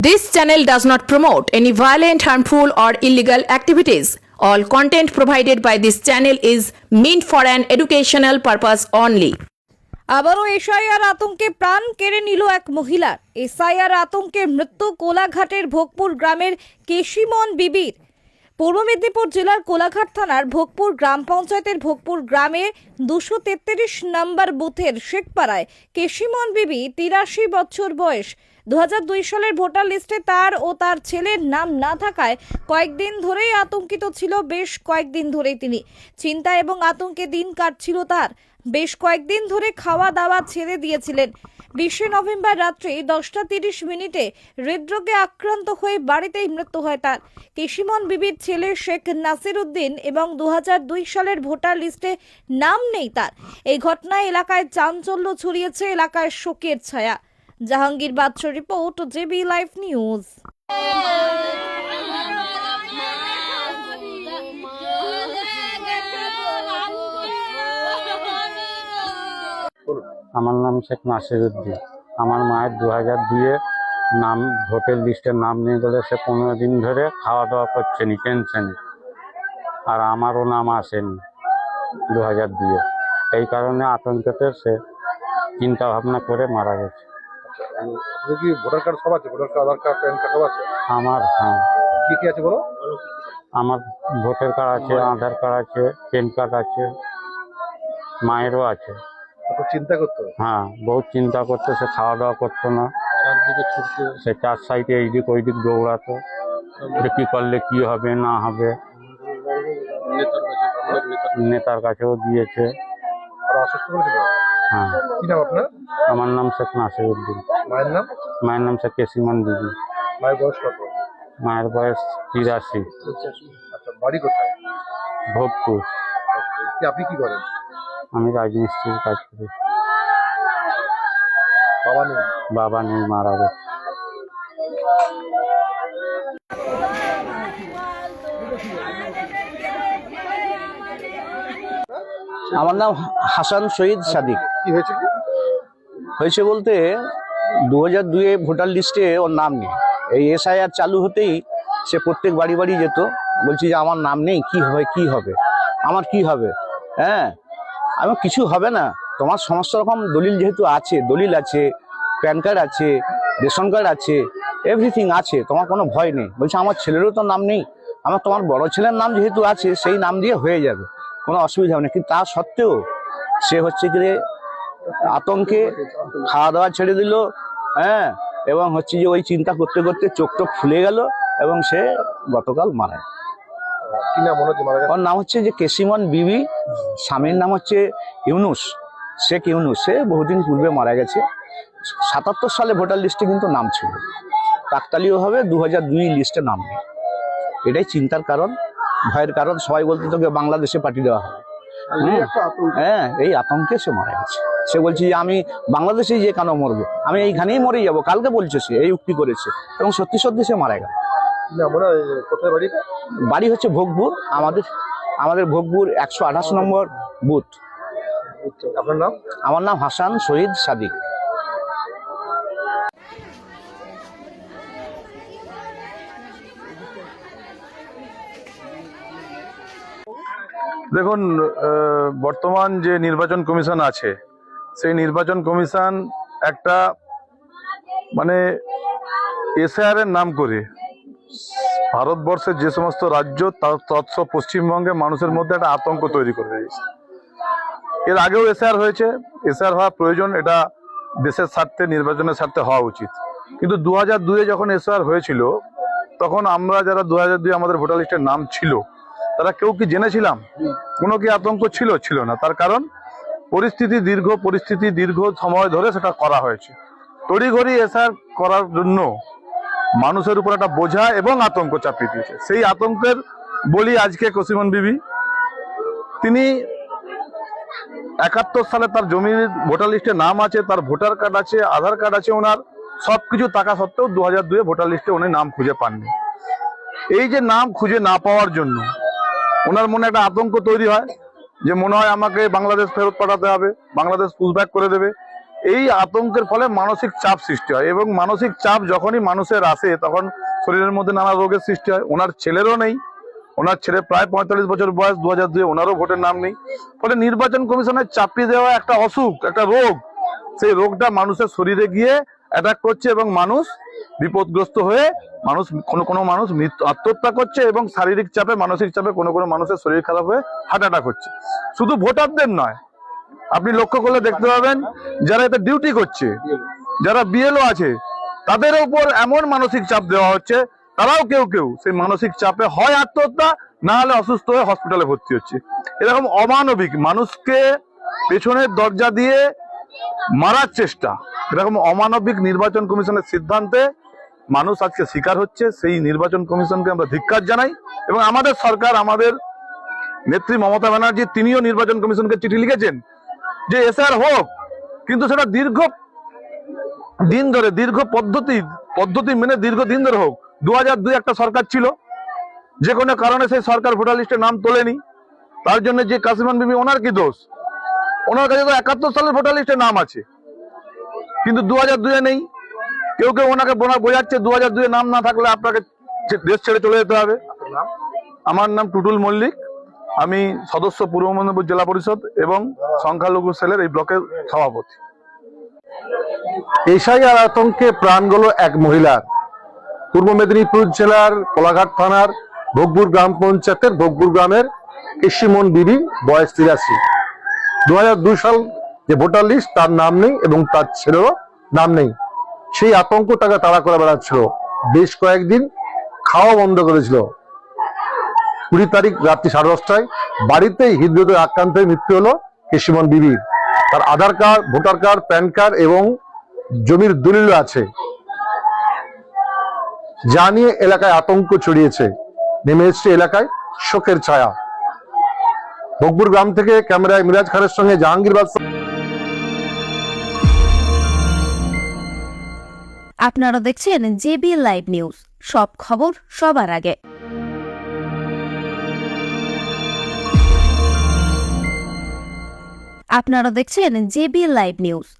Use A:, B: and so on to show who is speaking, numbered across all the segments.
A: This channel does not promote any violent, harmful, or illegal activities. All content provided by this channel is meant for an educational purpose only.
B: আবারও SIR আতঙ্কে প্রাণ কেড়ে নিল এক মহিলার SIR আতঙ্কে মৃত্যু কোলাঘাটের ভোগপুর গ্রামের কেশিমন বিবির পূর্ব মেদিনীপুর জেলার কোলাঘাট থানার ভোগপুর গ্রাম পঞ্চায়েতের ভোগপুর গ্রামে দুশো তেত্রিশ নম্বর বুথের শেখপাড়ায় কেশিমন বিবি তিরাশি বছর বয়স দু সালের ভোটার লিস্টে তার ও তার ছেলের নাম না থাকায় কয়েকদিন ধরেই আতঙ্কিত ছিল বেশ কয়েকদিন ধরেই তিনি। চিন্তা এবং আতঙ্কে দিন কাটছিল তার। বেশ কয়েকদিন ধরে খাওয়া দাওয়া ছেড়ে দিয়েছিলেন। বিশে নভেম্বর রাত্রি দশটা তিরিশ মিনিটে হৃদরোগে আক্রান্ত হয়ে বাড়িতেই মৃত্যু হয় তার। কেশিমন বিবির ছেলে শেখ নাসির উদ্দিন এবং দু সালের ভোটার লিস্টে নাম নেই তার। এই ঘটনায় এলাকায় চাঞ্চল্য ছড়িয়েছে, এলাকায় শোকের ছায়া। Jahangir Badsha report, JB live news.
C: আমার নাম শেখ নাসির উদ্দিন। আমার মায়ের দু হাজার দুয়ে নাম, ভোটের লিস্টের নাম নিয়ে গেলে সে পনেরো দিন ধরে খাওয়া দাওয়া করছে নি, টেনশনে আর আমারও নাম আসেনি দু হাজার দুয়ে এই কারণে আতঙ্কতে সে চিন্তা ভাবনা করে মারা গেছে।
D: আপনাদের কি ভোটার কার্ড সব আছে? Voter card Aadhaar card PAN card সব আছে?
C: আমার হ্যাঁ।
D: কি কি আছে বলো?
C: আমার ভোটার কার্ড আছে আধার কার্ড আছে প্যান কার্ড আছে মায়েরও আছে।
D: তো চিন্তা করতো?
C: হ্যাঁ বহুত চিন্তা করতো সে খাওয়া দাওয়া করতো না।
D: চারদিকে ছুটতে।
C: সে চার সাইডে এইদিক ওইদিক দৌড়াতো। যে কি করলে কি হবে না হবে।
D: নেতার
C: কাছেও গিয়েছে
D: আর অসুস্থ করেছিল?
C: হ্যাঁ।
D: কি নাম আপনার?
C: আমার নাম শেখ নাসির উদ্দিন
D: মায়ের নাম?
C: মায়ের নাম শেখ কেসিমন দিদি।
D: মায়ের বয়স কত?
C: মায়ের বয়স তিরাশি।
D: আচ্ছা বাড়ি কোথায়?
C: ভোগপুর।
D: আপনি কি করেন?
C: আমি রাজমিস্ত্রির কাজ করি।
D: বাবা নেই?
C: বাবা নেই মারা গেছে।
E: আমার নাম হাসান শহীদ সাদিক।
D: কি হয়েছে কি?
E: হয়েছে বলতে দু হাজার দুয়ে ভোটার লিস্টে ওর নাম নেই। এই এসআইআর চালু হতেই সে প্রত্যেক বাড়ি বাড়ি যেত। বলছি যে, আমার নাম নেই, কি হবে কি হবে? আমার কি হবে? হ্যাঁ? আমি কিছু হবে না। তোমার সমস্ত রকম দলিল যেহেতু আছে, দলিল আছে, প্যান কার্ড আছে, রেশন কার্ড আছে, এভরিথিং আছে, তোমার কোনো ভয় নেই। বলছে, আমার ছেলেরও তো নাম নেই। আমার তোমার বড় ছেলের নাম যেহেতু আছে, সেই নাম দিয়ে হয়ে যাবে। কোনো অসুবিধা হবে না। কিন্তু তা সত্ত্বেও সে হচ্ছে কি আতঙ্কে খাওয়া দাওয়া ছেড়ে দিল হ্যাঁ? এবং হচ্ছে যে ওই চিন্তা করতে করতে চোখ টোক ফুলে গেল এবং সে গতকাল মারা
D: নাম? হচ্ছে
E: ওর নাম হচ্ছে যে কেসিমন বিবি স্বামীর নাম হচ্ছে ইউনুস শেখ ইউনুস। সে বহুদিন পূর্বে মারা গেছে। সাতাত্তর সালে ভোটার লিস্টে কিন্তু নাম ছিল। কাকতালীয়ভাবে দু হাজার দুই লিস্টে নাম নেই। এটাই চিন্তার কারণ ভয়ের কারণ। সবাই বলতে তোকে বাংলাদেশে পাঠিয়ে দেওয়া হবে। হ্যাঁ এই আতঙ্কে সে মারা গেছে। সে বলছে যে আমি বাংলাদেশেই যে কেন মরবো? আমি এইখানেই মরে যাব। কালকে বলছে সে এই উক্তি করেছে। এবং সত্যি সত্যি সে মারা গেল। বাড়ি হচ্ছে ভোগপুর। আমাদের আমাদের ভোগপুর একশো আঠাশ নম্বর বুথ।
D: আপনার নাম?
E: আমার নাম হাসান শহীদ সাদিক।
F: দেখুন বর্তমান যে নির্বাচন কমিশন আছে সেই নির্বাচন কমিশন একটা মানে এসআর নাম করে। ভারতবর্ষের যে সমস্ত রাজ্য তৎস পশ্চিমবঙ্গে মানুষের মধ্যে একটা আতঙ্ক তৈরি করে দিয়েছে। এর আগেও এসআর হয়েছে। এসআর হওয়া প্রয়োজন এটা দেশের স্বার্থে, নির্বাচনের স্বার্থে হওয়া উচিত। কিন্তু দু হাজার দুয়ে যখন এসআর হয়েছিল, তখন আমরা যারা দু হাজার দুই আমাদের ভোটার লিস্টের নাম ছিল, তারা কেউ কি জেনেছিলাম? কোনো কি আতঙ্ক ছিল? ছিল না। তার কারণ পরিস্থিতি দীর্ঘ পরিস্থিতি দীর্ঘ সময় ধরে সেটা করা হয়েছে। তড়িঘড়ি এসআর করার জন্য মানুষের উপর একটা বোঝা এবং আতঙ্ক চাপিয়ে দিয়েছে। সেই আতঙ্কের বলি আজকে কসিমন বিবি, তিনি একাত্তর সালে তার জমির ভোটার লিস্টে নাম আছে, তার ভোটার কার্ড আছে, আধার কার্ড আছে ওনার সব কিছু টাকা সত্ত্বেও দু হাজার দুয়ে ভোটার লিস্টে উনি নাম খুঁজে পাননি। এই যে নাম খুঁজে না পাওয়ার জন্য ওনার মনে একটা আতঙ্ক তৈরি হয়। যে মনে হয় আমাকে বাংলাদেশ ফেরত পাঠাতে হবে, বাংলাদেশ পুশব্যাক করে দেবে। এই আতঙ্কের ফলে মানসিক চাপ সৃষ্টি হয় এবং মানসিক চাপ যখনই মানুষের আসে, তখন শরীরের মধ্যে নানা রোগের সৃষ্টি হয়। ওনার ছেলেরও নেই। ওনার ছেলে প্রায় পঁয়তাল্লিশ বছর বয়স দু হাজার দুই ওনারও ভোটের নাম নেই। ফলে নির্বাচন কমিশনের চাপিয়ে দেওয়া একটা অসুখ, একটা রোগ। সেই রোগটা মানুষের শরীরে গিয়ে অ্যাটাক করছে এবং মানুষ বিপদগ্রস্ত হয়ে মানুষ, কোনো কোনো মানুষ মৃত্যু আত্মহত্যা করছে এবং শারীরিক চাপে, মানসিক চাপে কোনো কোনো মানুষের শরীর খারাপ হয়ে হার্ট অ্যাটাক হচ্ছে। শুধু ভোটারদের নয়, আপনি লক্ষ্য করলে দেখতে পাবেন, যারা এতে ডিউটি করছে, যারা বিএলও আছে, তাদের উপর এমন মানসিক চাপ দেওয়া হচ্ছে, তারাও কেউ কেউ সেই মানসিক চাপে হয় আত্মহত্যা, না হলে অসুস্থ হয়ে হসপিটালে ভর্তি হচ্ছে। এরকম অমানবিক মানুষকে পেছনের দরজা দিয়ে মারার চেষ্টা। এরকম অমানবিক নির্বাচন কমিশনের সিদ্ধান্তে মানুষ আজকে শিকার হচ্ছে, সেই নির্বাচন কমিশনকে আমরা ধিক্কার জানাই এবং আমাদের সরকার, আমাদের নেত্রী মমতা ব্যানার্জি, তিনিও নির্বাচন কমিশনকে চিঠি লিখেছেন যে, এসআর হোক, কিন্তু সেটা দীর্ঘ দিন ধরে, দীর্ঘ পদ্ধতি পদ্ধতি মেনে দীর্ঘ দিন ধরে হোক। দু হাজার দুই একটা সরকার ছিল, যে কোনো কারণে সেই সরকার ভোটার লিস্টে নাম তোলেনি। তার জন্য যে কাসিমান বিবি, ওনার কি দোষ? ওনার কাছে তো একাত্তর সালের ভোটার লিস্টে নাম আছে। কিন্তু দু হাজার দুয়ে নেই। কেউ কেউ ওনাকে বোনা- বোঝাচ্ছে দু হাজার দুয়ে নাম না থাকলে আপনাকে দেশ ছেড়ে চলে যেতে হবে। আমার নাম টুটুল মল্লিক। আমি সদস্য পূর্ব মেদিনীপুর জেলা পরিষদ এবং সংখ্যালঘু সেলের এই ব্লকের সভাপতি।
D: এশাইয়ার আতঙ্কে প্রাণ গেল এক মহিলার। পূর্ব মেদিনীপুর জেলার কোলাঘাট থানার ভোগপুর গ্রাম পঞ্চায়েতের ভোগপুর গ্রামের কৃষিমন বিবি বয়স তিরাশি। দু সাল যে ভোটার লিস্ট তার নাম নেই এবং তার ছেলেরও নাম নেই। সেই আতঙ্ক তাকে তাড়া করে বেড়াচ্ছিল। বেশ কয়েকদিন খাওয়া বন্ধ করেছিল। কুড়ি তারিখ রাত্রি সাড়ে দশটায় বাড়িতেই হৃদরোগে আক্রান্ত হয়ে মৃত্যু হলো কৃষিমন বিবির তার Aadhaar card, voter card, PAN card এবং জমির দলিল আছে। যা নিয়ে এলাকায় আতঙ্ক ছড়িয়েছে। নেমে এসছে এলাকায় শোকের ছায়া। ভোগপুর গ্রাম থেকে ক্যামেরায় মিরাজ খানের সঙ্গে জাহাঙ্গীর
G: আপনারা দেখছেন জেবি লাইভ নিউজ। সব খবর সবার আগে। আপনারা দেখছেন জেবি লাইভ নিউজ।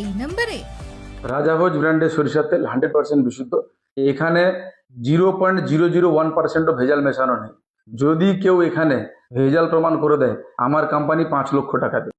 H: এই নম্বরে।
I: রাজাভোজ ব্র্যান্ডের সরিষার তেল হান্ড্রেড পার্সেন্ট বিশুদ্ধ। এখানে zero point zero zero one পার্সেন্টও ভেজাল মেশানো নেই। যদি কেউ এখানে ভেজাল প্রমাণ করে দেয়, আমার কোম্পানি পাঁচ লক্ষ টাকা দেবে।